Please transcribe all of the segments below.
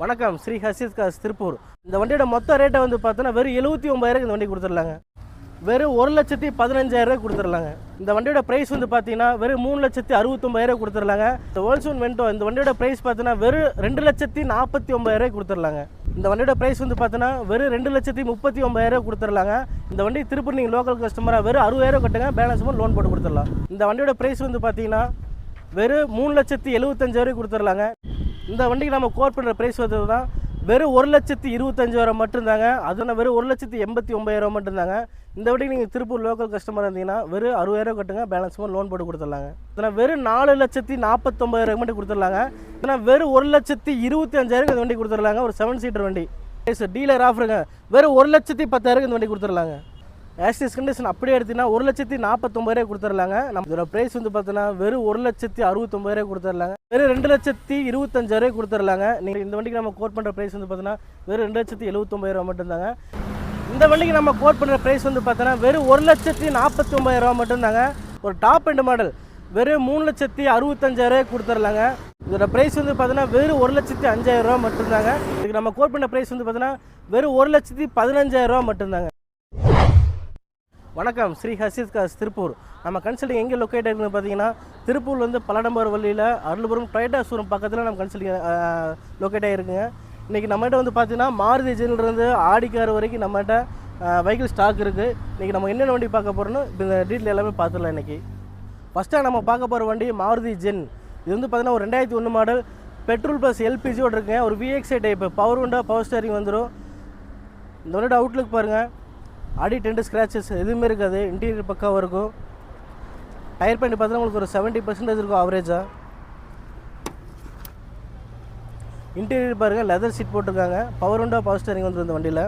வணக்கம் ஸ்ரீ ஹசீஸ் காஸ் திருப்பூர். இந்த வண்டியோட மொத்த ரேட்டை வந்து பார்த்தோன்னா வெறும் எழுபத்தி ஒம்பதாயிரம் இந்த வண்டி கொடுத்துடலாங்க. வெறும் ஒரு லட்சத்தி பதினஞ்சாயிரம் கொடுத்துடலாங்க. இந்த வண்டியோட ப்ரைஸ் வந்து பார்த்தீங்கன்னா வெறும் மூணு லட்சத்தி அறுபத்தொம்பதாயிரம் கொடுத்துடலாங்க. இந்த வேர்ல்சூன் வெண்டோ இந்த வண்டியோட ப்ரைஸ் பார்த்தீங்கன்னா வெறும் ரெண்டு லட்சத்தி நாற்பத்தி ஒம்பதாயிரம் கொடுத்துடலாங்க. இந்த வண்டியோட ப்ரைஸ் வந்து பார்த்தீங்கன்னா வெறும் ரெண்டு லட்சத்தி முப்பத்தி ஒம்பதாயிரம் கொடுத்துடலாங்க. இந்த வண்டி திருப்பூர் நீங்கள் லோக்கல் கஸ்டமராக வெறும் அறுபதாயிரம் கட்டுங்க பேலன்ஸ் லோன் போட்டு கொடுத்துடலாம். இந்த வண்டியோட ப்ரைஸ் வந்து பார்த்தீங்கன்னா வெறும் மூணு லட்சத்தி எழுபத்தஞ்சாயிரம் கொடுத்துடலாங்க. இந்த வண்டிக்கு நம்ம கோட் பண்ணுற ப்ரைஸ் வந்து தான் வெறும் ஒரு லட்சத்தி இருபத்தஞ்சாயிரம் மட்டும்தாங்க. அதுனா வெறும் ஒரு லட்சத்தி எண்பத்தி ஒம்பதாயிரம் மட்டும்தாங்க. இந்த வண்டிக்கு நீங்கள் திருப்பூர் லோக்கல் கஸ்டமர் இருந்தீங்கன்னா வெறும் அறுபதாயிரம் கட்டுங்க பேலன்ஸ் லோன் போட்டு கொடுத்துடலாங்க. இதனால் வெறும் நாலு லட்சத்தி நாற்பத்தொம்பதாயிரம் மட்டும் கொடுத்துடலாங்க. இதனால் வெறும் ஒரு லட்சத்தி இருபத்தி அஞ்சாயிரம் இந்த வண்டி கொடுத்துடலாங்க. ஒரு செவன் சீட்டர் வண்டி. சார் டீலர் ஆஃபருங்க வெறும் ஒரு லட்சத்தி பத்தாயிரம் இந்த வண்டி கொடுத்துடலாங்க. ஆஸ்டிஸ் கண்டிஷன் அப்படியே எடுத்தீங்கன்னா ஒரு லட்சத்தி நாற்பத்தொம்பதாயிரம் கொடுத்துடலாங்க நம்ம இதோட ப்ரைஸ் வந்து பார்த்தீங்கன்னா வெறும் ஒரு லட்சத்தி அறுபத்தொம்பதாயிரம் கொடுத்துடலாங்க வெறும் ரெண்டு லட்சத்தி இருபத்தஞ்சாயிரம் கொடுத்துடலாங்க நீங்கள் இந்த வண்டிக்கு நம்ம கோட் பண்ணுற ப்ரைஸ் வந்து பார்த்தீங்கன்னா வெறும் ரெண்டு லட்சத்தி எழுபத்தொம்பதாயிரம் மட்டும்தாங்க. இந்த வண்டிக்கு நம்ம கோட் பண்ணுற ப்ரைஸ் வந்து பார்த்தோன்னா வெறும் ஒரு லட்சத்தி நாற்பத்தி ஒம்பதாயிரம் மட்டும்தாங்க. ஒரு டாப் எண்ட் மாடல் வெறும் மூணு லட்சத்தி அறுபத்தஞ்சாயிரம் கொடுத்துடலாங்க இதோட ப்ரைஸ் வந்து பார்த்தீங்கன்னா வெறும் ஒரு லட்சத்தி அஞ்சாயிரம் ரூபா மட்டும்தாங்க. இதுக்கு நம்ம கோட் பண்ண ப்ரைஸ் வந்து பார்த்தீங்கன்னா வெறும் ஒரு லட்சத்தி பதினஞ்சாயிரம் ரூபா மட்டும்தாங்க. வணக்கம் ஸ்ரீ ஹசீஸ் காஸ் திருப்பூர். நம்ம கன்சல்டிங் எங்கே லொக்கேட் இருக்குன்னு பார்த்தீங்கன்னா திருப்பூர் வந்து பல்லடம்பர் வழியில் அருள்புரம் டொயட்டா பக்கத்தில் நம்ம கன்சல்டிங் லொக்கேட் ஆகிருக்குங்க இன்றைக்கி நம்மகிட்ட வந்து பார்த்தீங்கன்னா மாருதி ஜென்லேருந்து ஆடி கார் வரைக்கும் நம்மகிட்ட வெஹிக்கிள் ஸ்டாக் இருக்குது இன்றைக்கி நம்ம என்னென்ன வண்டி பார்க்க போகிறோன்னு இந்த டீட்டெயில் எல்லாமே பார்த்துடலாம் இன்றைக்கி ஃபஸ்ட்டாக நம்ம பார்க்க போகிற வண்டி மாருதி ஜென். இது வந்து பார்த்தீங்கன்னா ஒரு ரெண்டாயிரத்தி ஒன்று மாடல் பெட்ரோல் ப்ளஸ் எல்பிஜியோடு இருக்குங்க. ஒரு விஎக்ஸ்ஐ டைப்பு பவர் உண்டா பவர் ஸ்டேரிங் வந்துடும் இந்த வண்டியோட அவுட்லுக் பாருங்கள் அடி டென்ட் ஸ்க்ராச்சஸ் எதுவுமே இருக்காது. இன்டீரியர் பக்கம் இருக்கும். டயர் பண்ணி பார்த்தீங்கன்னா உங்களுக்கு ஒரு செவன்ட்டி பர்சன்டேஜ் இருக்கும் ஆவரேஜாக இன்டீரியர் பாருங்கள் லெதர் சீட் போட்டிருக்காங்க. பவர் உண்டா பவர் ஸ்டேரிங் வந்துடும் இந்த வண்டியில்.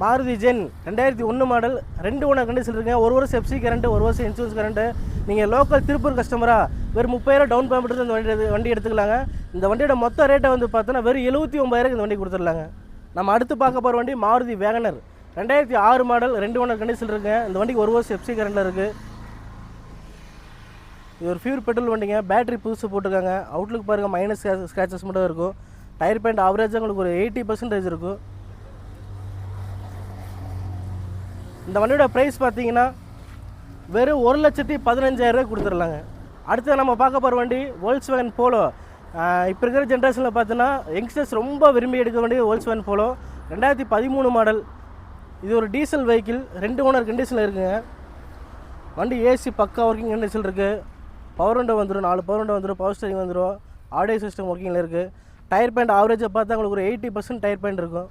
மாருதி ஜென் ரெண்டாயிரத்தி ஒன்று மாடல் ரெண்டு ஓனர் கண்டிஷன் இருக்குங்க ஒரு வருஷம் எஃப்சி கரண்ட்டு ஒரு வருஷம் இன்சூரன்ஸ் கரண்ட்டு நீங்கள் லோக்கல் திருப்பூர் கஸ்டமராக வெறும் முப்பதாயிரம் டவுன் பேமெண்ட் இந்த வண்டி வண்டி எடுத்துக்கலாங்க. இந்த வண்டியோட மொத்த ரேட்டை வந்து பார்த்தோன்னா வெறும் எழுபத்தி ஒம்பதாயிரம் இந்த வண்டி கொடுத்துடலாங்க. நம்ம அடுத்து பார்க்க போகிற வண்டி மாருதி வேகனர். ரெண்டாயிரத்தி ஆறு மாடல் ரெண்டு ஓனர் கண்டிஷன் இருக்குங்க இந்த வண்டிக்கு ஒரு வருஷம் எஃப்சி கரண்டில் இருக்குது இது ஒரு ஃபியூர் பெட்ரோல் வண்டிங்க. பேட்டரி புதுசு போட்டிருக்காங்க. அவுட்லுக் பாருங்கள் மைனஸ் ஸ்க்ராச்சஸ் மட்டும் இருக்கும். டயர் பாயிண்ட் ஆவரேஜாக உங்களுக்கு ஒரு எயிட்டி பர்சன்டேஜ் இருக்கும். இந்த வண்டியோட ப்ரைஸ் பார்த்தீங்கன்னா வெறும் ஒரு லட்சத்தி பதினஞ்சாயிரரூவா கொடுத்துடலாங்க. அடுத்து நம்ம பார்க்க போகிற வண்டி வோல்ஸ் வேகன் போலோ இப்போ இருக்கிற ஜென்ரேஷனில் பார்த்தீங்கன்னா யங்ஸ்டர்ஸ் ரொம்ப விரும்பி எடுக்க வேண்டிய வேர்ல்ஸ் வேகன் போலோ ரெண்டாயிரத்தி பதிமூணு மாடல் இது ஒரு டீசல் வெஹிக்கிள் ரெண்டு ஓனர் கண்டிஷனில் இருக்குங்க. வண்டி ஏசி பக்கா ஒர்க்கிங் கண்டிஷன் இருக்குது பவர் விண்டோ வந்துடும் நாலு பவர் விண்டோ வந்துடும் பவர் ஸ்டேரிங் வந்துடும் ஆடியோ சிஸ்டம் ஒர்க்கிங்கில் இருக்குது டயர் பேண்ட் ஆவரேஜை பார்த்தா உங்களுக்கு ஒரு எயிட்டி பர்சன்ட் டயர் பேண்ட் இருக்கும்.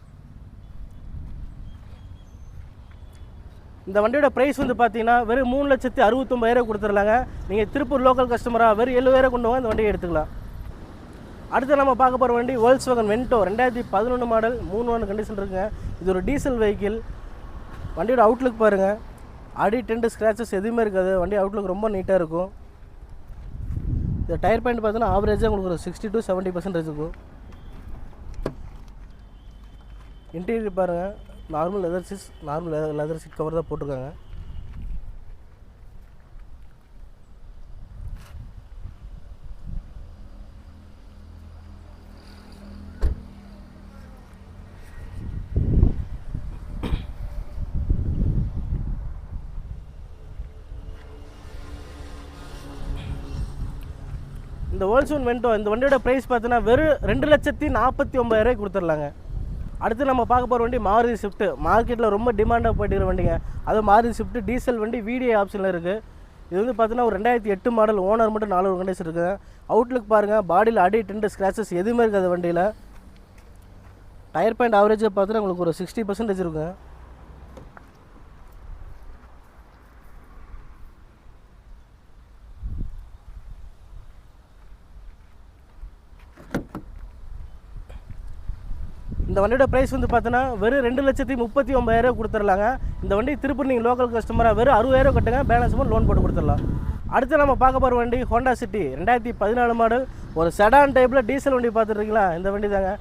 இந்த வண்டியோட ப்ரைஸ் வந்து பார்த்தீங்கன்னா வெறும் மூணு லட்சத்தி அறுபத்தொம்பதாயிரம் கொடுத்துடலாங்க. நீங்கள் திருப்பூர் லோக்கல் கஸ்டமராக வெறும் எழுபதாயிரம் கொண்டு வந்து இந்த வண்டியை எடுத்துக்கலாம். அடுத்து நம்ம பார்க்க போகிற வண்டி வேர்ல்ஸ் வகன் வென்டோ ரெண்டாயிரத்தி பதினொன்று மாடல் மூணு ஒன்று கண்டிஷன் இருக்குங்க. இது ஒரு டீசல் வெஹிக்கிள் வண்டியோட அவுட்லுக் பாருங்கள் அடி டென்ட் ஸ்க்ராச்சஸ் எதுவுமே இருக்காது. வண்டி அவுட்லுக் ரொம்ப நீட்டாக இருக்கும். இந்த டயர் பாயிண்ட் பார்த்தீங்கன்னா ஆவரேஜாக உங்களுக்கு ஒரு சிக்ஸ்டி டு செவன்ட்டி பர்சன்டேஜ் இருக்கும். இன்டீரியர் பாருங்கள் normal leather seats normal leather seat cover தான் போட்டிருக்காங்க. இந்த வேர்ல்சூன் வெண்டோ இந்த வண்டியோட ப்ரைஸ் பார்த்தீங்கன்னா வெறும் ரெண்டு லட்சத்தி நாற்பத்தி ஒம்பதாயிரம் கொடுத்துர்லாங்க அடுத்து நம்ம பார்க்க போகிற வண்டி மாருதி ஷிஃப்ட்டு மார்க்கெட்டில் ரொம்ப டிமாண்டாக போயிட்டு வண்டிங்க. அது மாருதி ஸ்விஃப்ட் டீசல் வண்டி வீடியோ ஆப்ஷனில் இருக்குது இது வந்து பார்த்தீங்கன்னா ஒரு ரெண்டாயிரத்தி எட்டு மாடல் ஓனர் மட்டும் நாலு ஒரு கண்டிஷன் இருக்குது. அவுட்லுக் பாருங்கள் பாடியில் அடி டென்ட் ஸ்க்ராச்சஸ் எதுவுமே இருக்காது வண்டியில். டயர் பாயிண்ட் ஆவரேஜாக பார்த்தீங்கன்னா உங்களுக்கு ஒரு சிக்ஸ்டி பர்சன்டேஜ் இருக்குங்க இந்த வண்டியோட ப்ரைஸ் வந்து பார்த்தோன்னா வெறும் ரெண்டு லட்சத்தி முப்பத்தி ஒம்பதாயிரம் கொடுத்துடலாங்க இந்த வண்டி திருப்பூர் நீங்கள் லோக்கல் கஸ்டமராக வெறும் அறுபதாயிரம் கட்டுங்க. பேலன்ஸ் லோன் போட்டு கொடுத்துடலாம் அடுத்து நம்ம பார்க்க போகிற வண்டி ஹோண்டா சிட்டி ரெண்டாயிரத்தி பதினாலு மாடல் ஒரு செடான் டைப்பில் டீசல் வண்டி பார்த்துருக்கீங்களா? இந்த வண்டி தாங்க.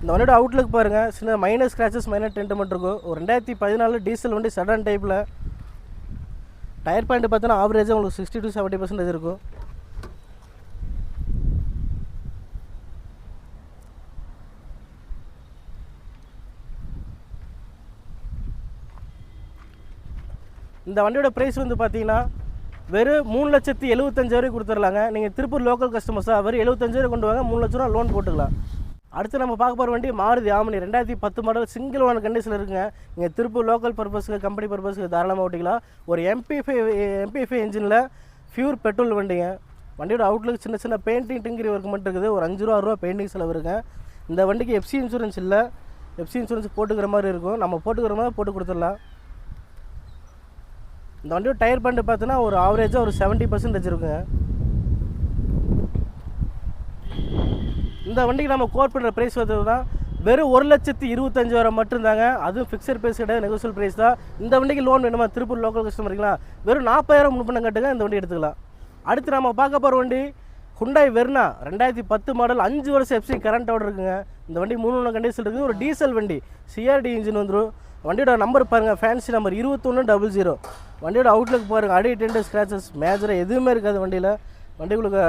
இந்த வண்டியோட அவுட்லுக் பாருங்கள் சின்ன மைனஸ் ஸ்க்ராச்சஸ் மைனஸ் டென்ட் மட்டும் இருக்கும். ஒரு ரெண்டாயிரத்தி பதினாலு டீசல் வண்டி செடான் டைப்பில் டயர் பாயிண்ட் பார்த்தீங்கன்னா ஆவரேஜாக உங்களுக்கு சிக்ஸ்டி டு செவன்ட்டி பர்சன்டேஜ் இருக்கும். இந்த வண்டியோட ப்ரைஸ் வந்து பார்த்தீங்கன்னா வெறும் மூணு லட்சத்தி எழுபத்தஞ்சாயிரம் கொடுத்துடலாங்க. நீங்கள் திருப்பூர் லோக்கல் கஸ்டமர்ஸாக வெறும் எழுபத்தஞ்சாயிரம் கொண்டு வாங்க. மூணு லட்ச ரூபா லோன் போட்டுக்கலாம். அடுத்து நம்ம பார்க்க போகிற வண்டி மாருதி ஆமணி. ரெண்டாயிரத்தி பத்து மாடல் சிங்கிள் ஒன் கண்டிஷனில் இருக்குங்க. நீங்கள் திருப்பூர் லோக்கல் பர்பஸ்க்கு கம்பெனி பர்பஸ்க்கு தாராளமாக ஓட்டிக்கலாம். ஒரு எம்பி ஃபைவ் எம்பி ஃபைவ் இன்ஜினில் ஃபியூர் பெட்ரோல் வண்டிங்க. வண்டியோட அவுட்லுக்கு சின்ன சின்ன பெயிண்டிங் டிங்கிரி ஒர்க் மட்டும் இருக்குது. ஒரு அஞ்சு ரூபா ரூபா பெயிண்டிங் செலவு இருக்குங்க. இந்த வண்டிக்கு எஃப்சி இன்சூரன்ஸ் இல்லை. எஃப்சி இன்சூரன்ஸ் போட்டுக்கிற மாதிரி இருக்கும். நம்ம போட்டுக்கிற மாதிரி போட்டு கொடுத்துடலாம். இந்த வண்டியோட டயர் பண்டு பார்த்தீங்கன்னா ஒரு ஆவரேஜாக ஒரு செவன்ட்டி பர்சன்டேஜ் இருக்குங்க இந்த வண்டிக்கு நம்ம கோட் பண்ணுற ப்ரைஸ் பார்த்தீங்கன்னா வெறும் ஒரு லட்சத்து இருபத்தஞ்சாயிரம் மட்டும்தாங்க அதுவும் ஃபிக்ஸட் ப்ரைஸ் கிடையாது நெகோசியல் ப்ரைஸ் தான். இந்த வண்டிக்கு லோன் வேணுமா? திருப்பூர் லோக்கல் கஸ்டமருக்குலாம் வெறும் நாற்பதாயிரம் முன்பணம் கட்டுங்க இந்த வண்டி எடுத்துக்கலாம். அடுத்து நம்ம பார்க்க போகிற வண்டி ஹுண்டாய் வெர்னா ரெண்டாயிரத்தி பத்து மாடல் அஞ்சு வருஷம் எஃப்சி கரண்ட்டோட இருக்குங்க. இந்த வண்டி மூணு மூணு கண்டிஷன் இருக்குது ஒரு டீசல் வண்டி. சிஆர்டி இன்ஜின் வந்துடும் வண்டியோட நம்பர் பாருங்கள் ஃபேன்சி நம்பர் இருபத்தொன்று டபுள் ஜீரோ வண்டியோட அவுட்லுக் பாருங்கள் அடி டென்ட் ஸ்க்ராச்சஸ் மேஜராக எதுவுமே இருக்காது வண்டியில். வண்டி உங்களுக்கு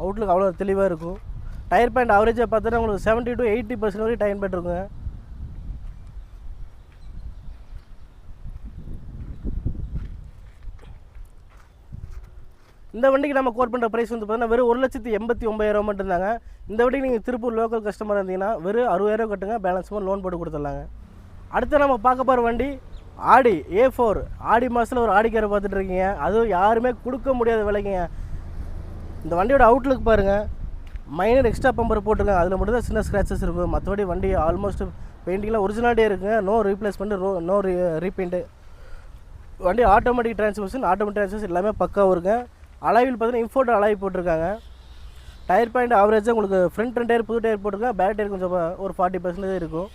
அவுட்லுக் அவ்வளோ தெளிவாக இருக்கும். டயர் பாயிண்ட் ஆவரேஜாக பார்த்தோன்னா உங்களுக்கு செவன்ட்டி டு எயிட்டி பர்சன்ட் வரைக்கும் டயர் பாயிண்ட் இருக்குங்க. இந்த வண்டிக்கு நம்ம கோட் பண்ணுற ப்ரைஸ் வந்து பார்த்தீங்கன்னா வெறும் ஒரு லட்சத்தி எண்பத்தி ஒம்பதாயிரம் மட்டும்தாங்க. இந்த வண்டிக்கு நீங்கள் திருப்பூர் லோக்கல் கஸ்டமர் இருந்தீங்கன்னா வெறும் அறுபதாயிரம் கட்டுங்க பேலன்ஸ் மாதிரி லோன் போட்டு கொடுத்துடலாங்க. அடுத்து நம்ம பார்க்க போகிற வண்டி ஆடி ஏ ஃபோர் ஆடி மாதத்தில் ஒரு ஆடி கேரை பார்த்துட்டு இருக்கீங்க. அதுவும் யாருமே கொடுக்க முடியாத விலைக்குங்க இந்த வண்டியோட அவுட்லுக் பாருங்கள் மைனர் எக்ஸ்ட்ரா பம்பர் போட்டிருக்காங்க. அதில் மட்டும் தான் சின்ன ஸ்க்ராச்சஸ் இருக்கும் மற்றபடி வண்டி ஆல்மோஸ்ட் பெயிண்டிங்லாம் ஒரிஜினாலிட்டே இருக்குங்க. No replacement row no re repaint வண்டி ஆட்டோமேட்டிக் டிரான்ஸ்மிஷன் ஆட்டோமேட்டிக் டிரான்ஸ்மிஷன் எல்லாமே பக்காவும் இருக்குங்க. அலாயில் பார்த்தீங்கன்னா இம்போர்ட் அலாய் போட்டிருக்காங்க. டயர் பாயிண்ட் ஆவரேஜாக உங்களுக்கு ஃப்ரண்ட் ரெண்டு டயர் புது டயர் போட்டிருக்காங்க பேக் டயர் கொஞ்சம் ஒரு ஃபார்ட்டி பர்சன்டேஜ் இருக்கும்.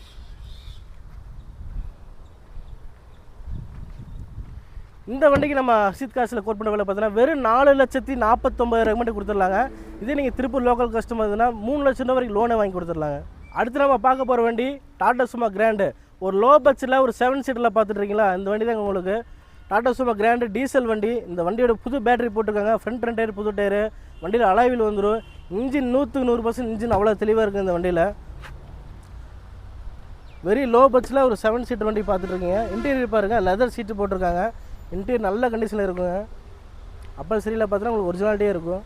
இந்த வண்டிக்கு நம்ம அசித் காசில் கோட் பண்ண விலை பார்த்தீங்கன்னா வெறும் நாலு லட்சத்தி நாற்பத்தொம்பதாயிரம் மட்டும் கொடுத்துடலாங்க இதே நீங்கள் திருப்பூர் லோக்கல் கஸ்டமர்னா மூணு லட்சம் ரூபா வரைக்கும் லோனை வாங்கி கொடுத்துடலாங்க அடுத்து நம்ம பார்க்க போகிற வண்டி டாடா சுமா கிராண்டு ஒரு லோ பட்ஜெட்டில் ஒரு செவன் சீட்டில் பார்த்துட்டு இருக்கீங்களா? இந்த வண்டி தான் உங்களுக்கு. டாடா சூப்பர் கிராண்டு டீசல் வண்டி. இந்த வண்டியோட புது பேட்டரி போட்டிருக்காங்க. ஃப்ரண்ட் ரெண்டு டயர் புது டயரு வண்டியில் அலாவில் வந்துடும் இன்ஜின் நூற்றுக்கு நூறு பர்சன்ட் இன்ஜின் அவ்வளோ தெளிவாக இருக்குது இந்த வண்டியில். வெரி லோ பட்ஜெட்டில் ஒரு செவன் சீட் வண்டி பார்த்துட்ருக்கீங்க. இன்டீரியர் பாருங்கள் லெதர் சீட்டு போட்டிருக்காங்க. இன்டீரியர் நல்ல கண்டிஷனில் இருக்குங்க. அப்போ சரியில் பார்த்தீங்கன்னா உங்களுக்கு ஒரிஜினாலிட்டியே இருக்கும்.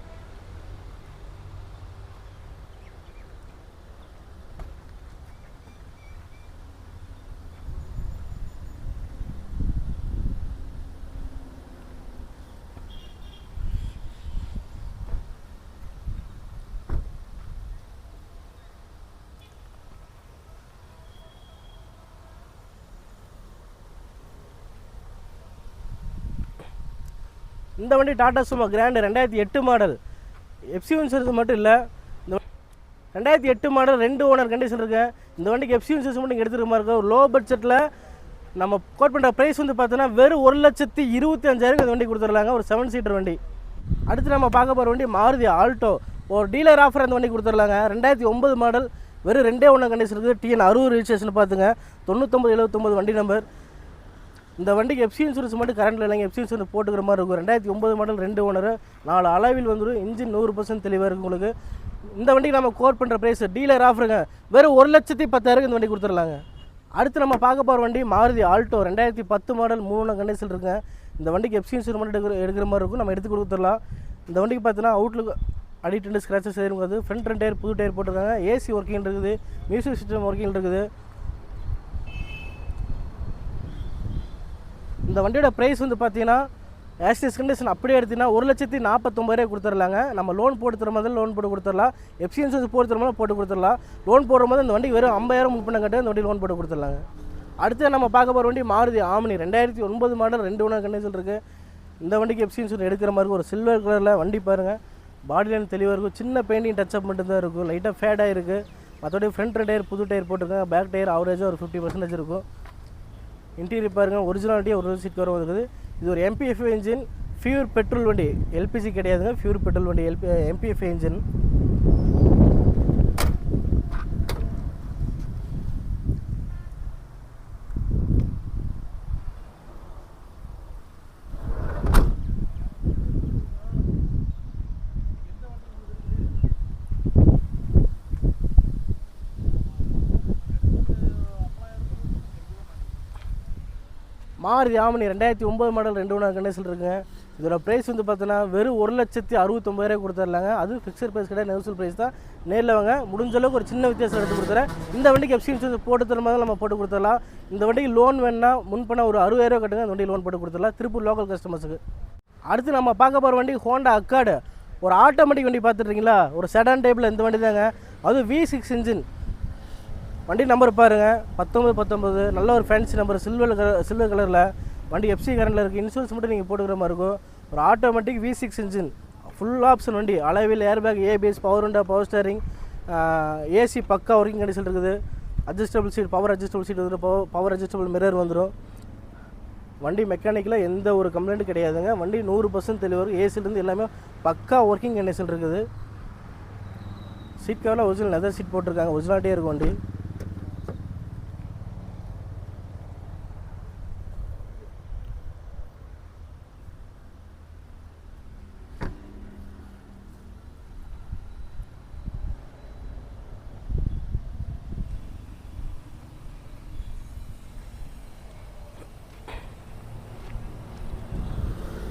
இந்த வண்டி டாடா சுமா கிராண்டு ரெண்டாயிரத்தி எட்டு மாடல் எஃப்சி இன்சூரன்ஸ் மட்டும் இல்லை. இந்த ரெண்டாயிரத்தி எட்டு மாடல் ரெண்டு ஓனர் கண்டிஷன் இருக்குது இந்த வண்டிக்கு எஃப்சி இன்சூரன்ஸ் மட்டும் எடுத்துருக்க மாதிரி இருக்கும். லோ பட்ஜெட்டில் நம்ம கோட் பண்ணுற ப்ரைஸ் வந்து பார்த்தோன்னா வெறும் ஒரு லட்சத்தி இருபத்தி அஞ்சாயிரம் இந்த வண்டி கொடுத்துருலாங்க ஒரு செவன் சீட்டர் வண்டி. அடுத்து நம்ம பார்க்க போகிற வண்டி மாருதி ஆல்டோ. ஒரு டீலர் ஆஃபர் அந்த வண்டி கொடுத்துருலாங்க ரெண்டாயிரத்தி ஒம்பது மாடல் வெறும் ரெண்டே ஒன்று கண்டிஷன் இருக்குது டிஎன் அறுபது ரிஜிஸ்ட்ரேஷன் பார்த்துங்க தொண்ணூத்தொம்பது எழுபத்தொம்பது வண்டி நம்பர் இந்த வண்டிக்கு எஃப்சி இன்சூரன்ஸ் மட்டும் கரண்டில் இல்லைங்க. எஃப்சி இன்சூரன்ஸ் போட்டுக்கிற மாதிரி இருக்கும். ரெண்டாயிரத்தி ஒம்பது மாடல் ரெண்டு ஓனர் நாலு அளவில் வந்துடும் இன்ஜின் நூறு பர்சன்ட் தெளிவாக இருக்கும் உங்களுக்கு. இந்த வண்டிக்கு நம்ம கோர் பண்ணுற ப்ரைஸ் டீலர் ஆஃபருங்க வெறும் ஒரு லட்சத்தி பத்தாயிரம் இந்த வண்டி கொடுத்துடலாங்க. அடுத்து நம்ம பார்க்க போகிற வண்டி மாருதி ஆல்டோ ரெண்டாயிரத்தி பத்து மாடல் மூணு கண்டிஷன் இருக்குங்க. இந்த வண்டிக்கு எஃப்சி இன்சூரன்ஸ் மட்டும் எடுக்கிற எடுக்கிற மாதிரி இருக்கும். நம்ம எடுத்து கொடுத்துடலாம். இந்த வண்டிக்கு பார்த்தீங்கன்னா அவுட்லுக்கு அடி டெண்டு ஸ்க்ராச்சஸ் இருக்காது ஃப்ரண்ட் ரெண்டு டயர் புது டயர் போட்டிருக்காங்க. ஏசி ஒர்க்கிங் இருக்குது. மியூசிக் சிஸ்டம் ஒர்க்கிங் இருக்குது. இந்த வண்டியோட ப்ரைஸ் வந்து பார்த்தீங்கன்னா ஆக்சிஸ் கண்டிஷன் அப்படியே எடுத்தீங்கன்னா ஒரு லட்சத்தி நாற்பத்தொம்பதாயிரம் கொடுத்துர்லாங்க நம்ம லோன் போட்டு தர மாதிரி லோன் போட்டு கொடுத்துடலாம். எஃப்சி போட்டு தர மாதிரி போட்டு கொடுத்துடலாம். லோன் போடுற போது இந்த வண்டி வெறும் ஐம்பதாயிரம் பண்ண கட்டு இந்த வண்டி லோன் போட்டு கொடுத்துடலாங்க. அடுத்து நம்ம பார்க்க போகிற வண்டி மாருதி ஆமினி. ரெண்டாயிரத்தி ஒன்பது மாடல் ரெண்டு ஒன்று கண்டிஷன் இருக்குது இந்த வண்டிக்கு எஃப்சி எடுக்கிற மாதிரி ஒரு சில்வர் கலரில் வண்டி பாருங்கள் பாடி லைன் தெளிவாக இருக்கும். சின்ன பெயிண்டிங் டச்சப் மட்டும்தான் இருக்கும். லைட்டாக ஃபேடாக இருக்குது மற்றபடி ஃப்ரண்ட் டயர் புது டயர் போட்டிருக்காங்க. பேக் டயர் ஆவரேஜாக ஒரு ஃபிஃப்டி பர்சன்டேஜ் இருக்கும். இன்டீரியர் பாருங்கள் ஒரிஜினாலிட்டியாக ஒரு சீட் கவர் இருக்குது இது ஒரு எம்பிஎஃப் இன்ஜின் ஃபியூர் பெட்ரோல் வண்டி எல்பிஜி கிடையாதுங்க. ஃபியூர் பெட்ரோல் வண்டி எல்பி எம்பிஎஃப் இன்ஜின் மாறு ஆமணி ரெண்டாயிரத்தி ஒம்பது மாடல் ரெண்டு ஒன்றா கண்டிஷன் இருக்குங்க இதோட ப்ரைஸ் வந்து பார்த்தோன்னா வெறும் ஒரு லட்சத்தி அறுபத்தொம்பதாயிரம் கொடுத்துர்லாங்க அது ஃபிக்ஸட் ப்ரைஸ் கிடையாது நெர்சல் ப்ரைஸ் தான். நேரில் வாங்க. முடிஞ்ச அளவுக்கு ஒரு சின்ன வித்தியாசம் எடுத்து கொடுத்துறேன். இந்த வண்டிக்கு எஃப்சி இன்சூரன்ஸ் போட்டு தர மாதிரி நம்ம போட்டு கொடுத்துடலாம். இந்த வண்டிக்கு லோன் வேணுன்னா முன்பணம் ஒரு அறுபதாயிரம் கட்டுங்க. அந்த வண்டிக்கு லோன் போட்டு கொடுத்துடலாம். திருப்பூர் லோக்கல் கஸ்டமர்ஸுக்கு அடுத்து நம்ம பார்க்க போகிற வண்டி ஹோண்டா அக்காடு ஒரு ஆட்டோமேட்டிக் வண்டி பார்த்துட்ருக்கீங்களா ஒரு செடான் டைப்பில் இந்த வண்டி தாங்க அது வி சிக்ஸ் இன்ஜின் வண்டி நம்பர் பாருங்கள் பத்தொம்பது பத்தொம்பது நல்ல ஒரு fancy number silver colour silver கலரில் வண்டி எஃப்சி கரண்டில் இருக்குது இன்சூரன்ஸ் மட்டும் நீங்கள் போட்டுக்கிற மாதிரி இருக்கும். ஒரு automatic V six engine full option வண்டி. அளவில் airbag ABS power window power steering AC பக்கா ஒர்க்கிங் கண்டிஷன் இருக்குது. Adjustable seat power adjustable seat வந்துடும் பவர் பவர் அட்ஜஸ்டபிள் மிரர் வந்துடும் வண்டி மெக்கானிக்கில் எந்த ஒரு கம்ப்ளைண்ட்டும் கிடையாதுங்க. வண்டி நூறு பர்சன்ட் தெளிவாக ஏசிலேருந்து எல்லாமே பக்கா ஒர்க்கிங் கண்டிஷன் இருக்குது. சீட் கவரில் ஒரிஜினல் லெதர் சீட் போட்டிருக்காங்க. ஒரிஜினாலிட்டியே இருக்கும் வண்டி.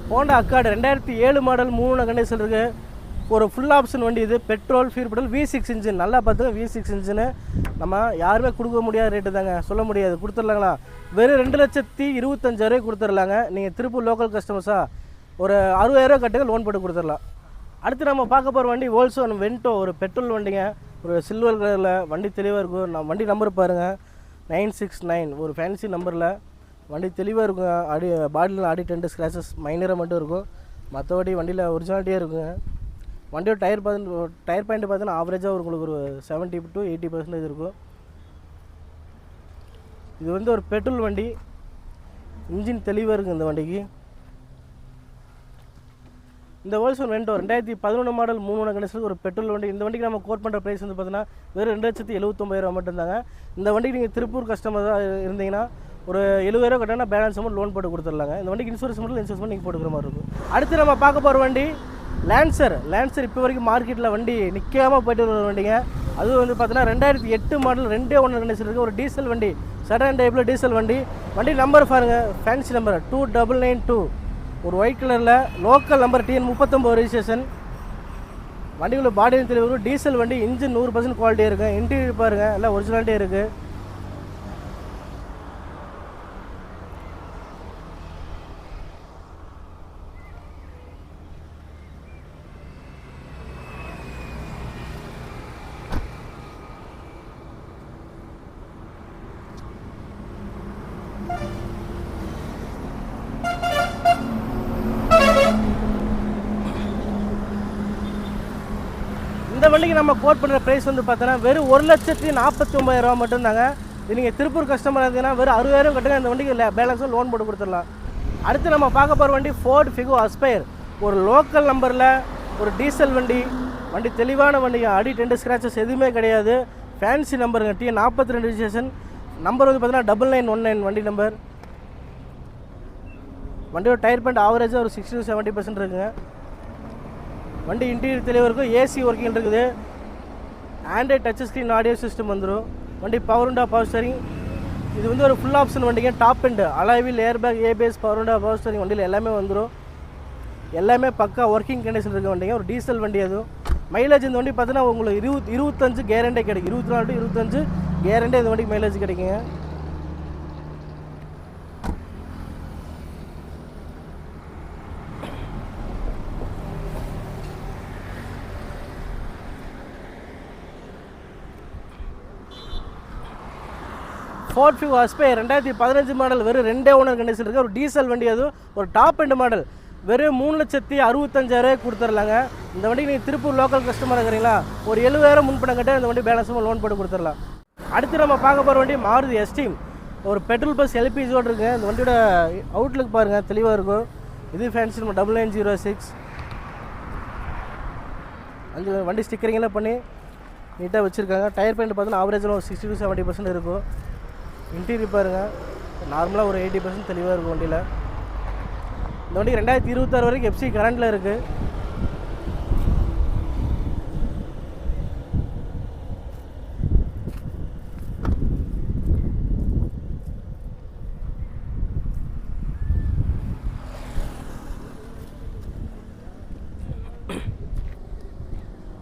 ஹோண்டா அக்காடு ரெண்டாயிரத்தி ஏழு மாடல் மூணு கண்டிஷன் இருக்குது ஒரு ஃபுல் ஆப்ஷன் வண்டி இது. Petrol pure petrol V six engine நல்லா பார்த்துங்க வி சிக்ஸ் இன்ஜினு நம்ம யாருமே கொடுக்க முடியாத ரேட்டு தாங்க. சொல்ல முடியாது. கொடுத்துடலாங்களா? வெறும் ரெண்டு லட்சத்தி இருபத்தஞ்சாயிரம் கொடுத்துடலாங்க. நீங்கள் திருப்பூர் லோக்கல் கஸ்டமர்ஸாக ஒரு அறுபதாயிரம் கட்டுங்க லோன் போட்டு கொடுத்துடலாம். அடுத்து நம்ம பார்க்க போகிற வண்டி ஓல்சோன் வென்டோ ஒரு பெட்ரோல் வண்டிங்க. ஒரு சில்வர் கலரில் வண்டி தெளிவாக இருக்கும். நான் வண்டி நம்பர் பாருங்கள் நைன் சிக்ஸ் நைன் ஒரு ஃபேன்சி நம்பரில் வண்டி தெளிவாக இருக்கும். அடி பாடியில் அடி டென்ட் ஸ்க்ராச்சஸ் மைனராக மட்டும் இருக்கும். மற்றபடி வண்டியில் ஒரிஜினாலிட்டியாக இருக்குங்க. வண்டியோட டயர் பார்த்து டயர் பாயிண்ட் பார்த்தீங்கன்னா ஆவரேஜாக உங்களுக்கு ஒரு செவன்ட்டி டு எயிட்டி பர்சன்டேஜ் இருக்கும். இது வந்து ஒரு பெட்ரோல் வண்டி. இன்ஜின் தெளிவாக இருக்குது இந்த வண்டிக்கு. இந்த வேர்ல்சன் வெண்டோ ரெண்டாயிரத்தி பதினொன்று மாடல் மூணு கணேசத்துக்கு ஒரு பெட்ரோல் வண்டி. இந்த வண்டிக்கு நம்ம கோட் பண்ணுற ப்ரைஸ் வந்து பார்த்தீங்கன்னா வெறும் ரெண்டு லட்சத்தி எழுபத்தொம்பதாயிரம் மட்டும்தாங்க. இந்த வண்டிக்கு நீங்கள் திருப்பூர் கஸ்டமர் தான் இருந்தீங்கன்னா ஒரு எழுபதாயிரம் கட்டினா பேலன்ஸ் அமௌண்ட் லோன் போட்டு கொடுத்துடலாங்க. இந்த வண்டிக்கு இன்சூரன்ஸ் மட்டும் இன்சூரன்ஸ் பண்ணி நீங்கள் போட்டுக்கிற மாதிரி இருக்கும். அடுத்து நம்ம பார்க்க போகிற வண்டி லேன்சர் லேன்சர் இப்போ வரைக்கும் மார்க்கெட்டில் வண்டி நிற்காம போயிட்டு வர வண்டிங்க. அதுவும் வந்து பார்த்தீங்கன்னா ரெண்டாயிரத்தி எட்டு மாடல் ரெண்டே ஒன்று கண்டிஷன் இருக்குது ஒரு டீசல் வண்டி. சடன் டைப்பில் டீசல் வண்டி. வண்டி நம்பர் பாருங்க fancy number two double nine two ஒரு ஒயிட் கலரில் லோக்கல் நம்பர் டிஎன் முப்பத்தொம்பது ரெஜிஸ்ட்ரேஷன் வண்டிக்குள்ள பாடி தெளிவு டீசல் வண்டி இன்ஜின் நூறு பர்சன்ட் குவாலிட்டியாக இருக்குது இன்டீரியர் பாருங்கள் எல்லாம் ஒரிஜினாலிட்டியாக இருக்குது இந்த வண்டிக்கு நம்ம கோட் பண்ணுற ப்ரைஸ் வந்து பார்த்தோன்னா வெறும் ஒரு லட்சத்தி நாற்பத்தி ஒம்பதாயிரரூவா மட்டும்தாங்க. இது நீங்கள் திருப்பூர் கஸ்டமர் இருந்தீங்கன்னா வெறும் அறுபதாயிரம் கட்டுங்க இந்த வண்டிக்கு பேலன்ஸும் லோன் போட்டு கொடுத்துடலாம். அடுத்து நம்ம பார்க்க போகிற வண்டி ஃபோர்ட் ஃபிகோ அஸ்பயர் ஒரு லோக்கல் நம்பரில் ஒரு டீசல் வண்டி. வண்டி தெளிவான வண்டி அடி டென்ட் ஸ்க்ராச்சஸ் எதுவுமே கிடையாது. ஃபேன்சி நம்பருங்க டி நாற்பத்தி ரெண்டு ரிஜிஸ்ட்ரேஷன் நம்பர் வந்து பார்த்தீங்கன்னா டபுள் நைன் ஒன் நைன் வண்டி நம்பர் வண்டியோட டயர் பாயிண்ட் ஆவரேஜாக ஒரு சிக்ஸ்டி டு செவன்ட்டி பர்சன்ட் இருக்குங்க. வண்டி இன்டீரியர் தெளிவருக்கும் ஏசி ஒர்க்கிங் இருக்குது. Android touch screen audio system வந்துடும் வண்டி பவர் உண்டா பவர் ஸ்டரிங் இது வந்து ஒரு ஃபுல் ஆப்ஷன் வண்டிங்க. டாப் எண்டு அலாவில் ஏர்பேக் ஏபிஎஸ் பவர் உண்டா பவர் ஸ்டரிங் வண்டியில் எல்லாமே வந்துடும் எல்லாமே பக்கா ஒர்க்கிங் கண்டிஷன் இருக்க வண்டிங்க. ஒரு டீசல் வண்டி அதுவும். மைலேஜ் இந்த வண்டி பார்த்தீங்கன்னா உங்களுக்கு இருபத் இருபத்தஞ்சு கேரண்டே கிடைக்கும். இருபத்தி நாலு டு இருபத்தஞ்சு கேரண்டே இந்த வண்டிக்கு மைலேஜ் கிடைக்குங்க. ஃபோர்ட் ஃபியூ ஹஸ்பே ரெண்டாயிரத்தி பதினஞ்சு மாடல் வெறும் ரெண்டே ஓனர் கண்டிஷன் இருக்குது ஒரு டீசல் வண்டி அது ஒரு டாப் எண்ட் மாடல் வெறும் மூணு லட்சத்தி அறுபத்தஞ்சாயிரம் கொடுத்துர்லாங்க இந்த வண்டிக்கு நீங்கள் திருப்பூர் லோக்கல் கஸ்டமர் இருக்கிறீங்களா? ஒரு எழுபதாயிரம் முன்பணம் கட்ட இந்த வண்டி பேலன்ஸும் லோன் போட்டு கொடுத்துடலாம். அடுத்து நம்ம பார்க்க போகிற வண்டி மாருதி எஸ்டீம் ஒரு பெட்ரோல் பஸ் எல்பிஜியோடு இருக்குது இந்த வண்டியோட அவுட்லுக் பாருங்கள் தெளிவாக இருக்கும். இது ஃபேன்சி நம்ம டபுள் நைன் ஜீரோ சிக்ஸ் அஞ்சு வண்டி ஸ்டிக்கரிங்கெல்லாம் பண்ணி நீட்டாக வச்சுருக்காங்க. டயர் பெயிண்ட் பார்த்தீங்கன்னா ஆவரேஜில் ஒரு சிக்ஸ்டி டு செவன்ட்டி பர்சன்ட் இருக்கும். இன்டீரியர் பாருங்கள் நார்மலாக ஒரு எயிட்டி பர்சன்ட் தெளிவாக இருக்கும் வண்டியில். இந்த வண்டிக்கு ரெண்டாயிரத்தி இருபத்தாறு வரைக்கும் எஃப்சி கரண்ட்டில் இருக்குது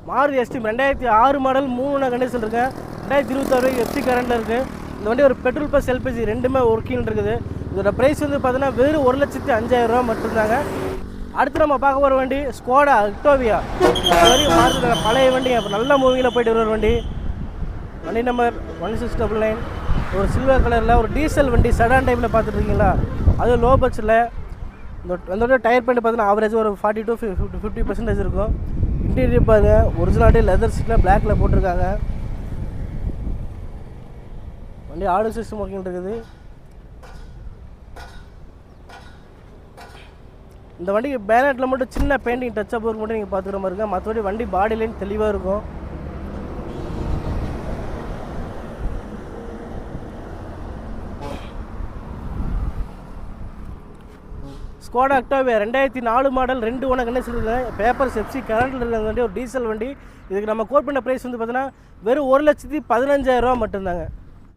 மாருதி எஸ்டி ரெண்டாயிரத்தி ஆறு மாடல் மூணு கண்டிஷன் இருக்குது ரெண்டாயிரத்தி இருபத்தாறு எஃப்சி கரண்ட்டில் இருக்குது இந்த வண்டி ஒரு பெட்ரோல் ப்ளஸ் எல்பிஜி ரெண்டுமே ஒர்க்கிங் இருக்குது. இதோட ப்ரைஸ் வந்து பார்த்தீங்கன்னா வெறும் ஒரு லட்சத்தி அஞ்சாயிரம் ரூபா மட்டும்தாங்க அடுத்து நம்ம பார்க்க போகிற வண்டி ஸ்கோடா அக்டோவியா வரைக்கும் மாறுற பழைய வண்டி அப்போ நல்ல மூவிங்கில் போயிட்டு வர வண்டி. வண்டி number one six double nine ஒரு சில்வர் கலரில் ஒரு டீசல் வண்டி சடான் டைமில் பார்த்துருக்கீங்களா? அதுவும் அது லோ. பட்ஜெட்டில் இந்த அதோட டயர் பண்ணி பார்த்தீங்கன்னா ஆவரேஜ் ஒரு forty to fifty fifty percentage இருக்கும் இன்டீரியர் பாருங்கள் ஒரிஜினாலிட்டி லெதர் சீட்டில் பிளாக்ல போட்டிருக்காங்க. வண்டி ஆடு சிஸ்டம் ஒர்க்கிங் இருக்குது. இந்த வண்டிக்கு பேனட்டில் மட்டும் சின்ன பெயிண்டிங் டச்சப் ஒர்க் மட்டும் நீங்கள் பார்த்துக்கிற மாதிரி இருக்கும். மற்றபடி வண்டி பாடி லைன் தெளிவாக இருக்கும். ஸ்கோடா அக்டோவியா ரெண்டாயிரத்தி நாலு மாடல் ரெண்டு ஒன்று கண்டிஷன் இருக்குது பேப்பர் செப்சி கரண்டில் இருக்கிற வண்டி ஒரு டீசல் வண்டி. இதுக்கு நம்ம கோட் பண்ண ப்ரைஸ் வந்து பார்த்தீங்கன்னா வெறும் ஒரு லட்சத்தி பதினஞ்சாயிரம் ரூபா மட்டும்தாங்க.